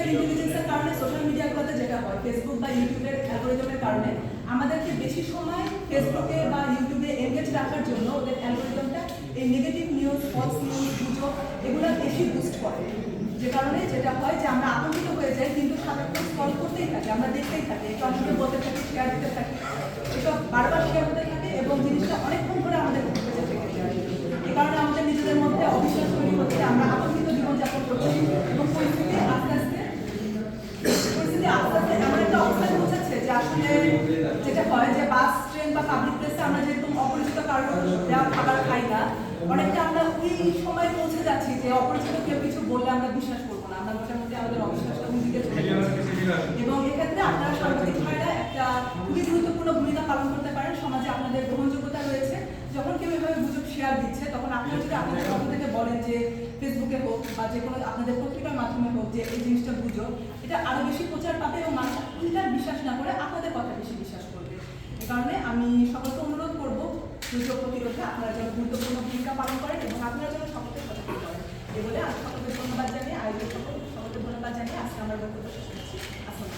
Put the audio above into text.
Artificial ইন্টেলিজেন্সের কারণে social মিডিয়াগুলোতে যেটা হয় ফেসবুক বা ইউটিউবের অ্যালগোরিদমের কারণে, আমাদেরকে বেশি সময় ফেসবুকে বা ইউটিউবে এনগেজ রাখার জন্য ওদের অ্যালগোরিদমটা এই নেগেটিভ নিউজ ফলস নিউজ গুজব এগুলো বেশি বুস্ট করে। যে কারণে যেটা হয় যে আমরা আতঙ্কিত হয়ে যাই, কিন্তু সারাক্ষণ স্ক্রল করতেই থাকি, আমরা দেখতেই থাকি, একটু আমাকে বলতে থাকি শেয়ার দিতে থাকি এটা বারবার শেয়ার হতে থাকে এবং জিনিসটা অনেকক্ষণ ধরে আমাদের যেটা হয় যে বাস ট্রেন বা পাবলিক প্লেসে আমরা যেরকম অপরিচিত দেওয়া খাবার খাই না অনেকটা আমরা ওই সময় পৌঁছে যাচ্ছি যে অপরিচিত কেউ কিছু বললে আমরা বিশ্বাস করব না। আমরা মোটামুটি আমাদের অবিশ্বাসটা দিকে চলে এবং এক্ষেত্রে আপনারা সাংবাদিক ভাইরা একটা খুবই গুরুত্বপূর্ণ ভূমিকা পালন করতে পারেন। সমাজে আপনাদের গ্রহণযোগ্যতা রয়েছে। যখন কেউ এভাবে গুজব শেয়ার দিচ্ছে তখন আপনারা যদি আপনাদের পক্ষ থেকে বলেন যে ফেসবুকে হোক বা যে কোনো আপনাদের পত্রিকার মাধ্যমে হোক যে এই জিনিসটা গুজব এটা আরও বেশি মানুষ বিশ্বাস না করে আপনাদের কথা বেশি বিশ্বাস করবে। এ কারণে আমি সকলকে অনুরোধ করব গুজব প্রতিরোধে আপনারা যেন গুরুত্বপূর্ণ ভূমিকা পালন করেন এবং আপনারা যেন সকলকে সচেতন করেন। এ বলে আমি সকলকে ধন্যবাদ জানিয়ে আয়োজক সকল সকলকে ধন্যবাদ জানিয়ে আজকে আমার বক্তব্য শেষ করছি। আলাইকুম।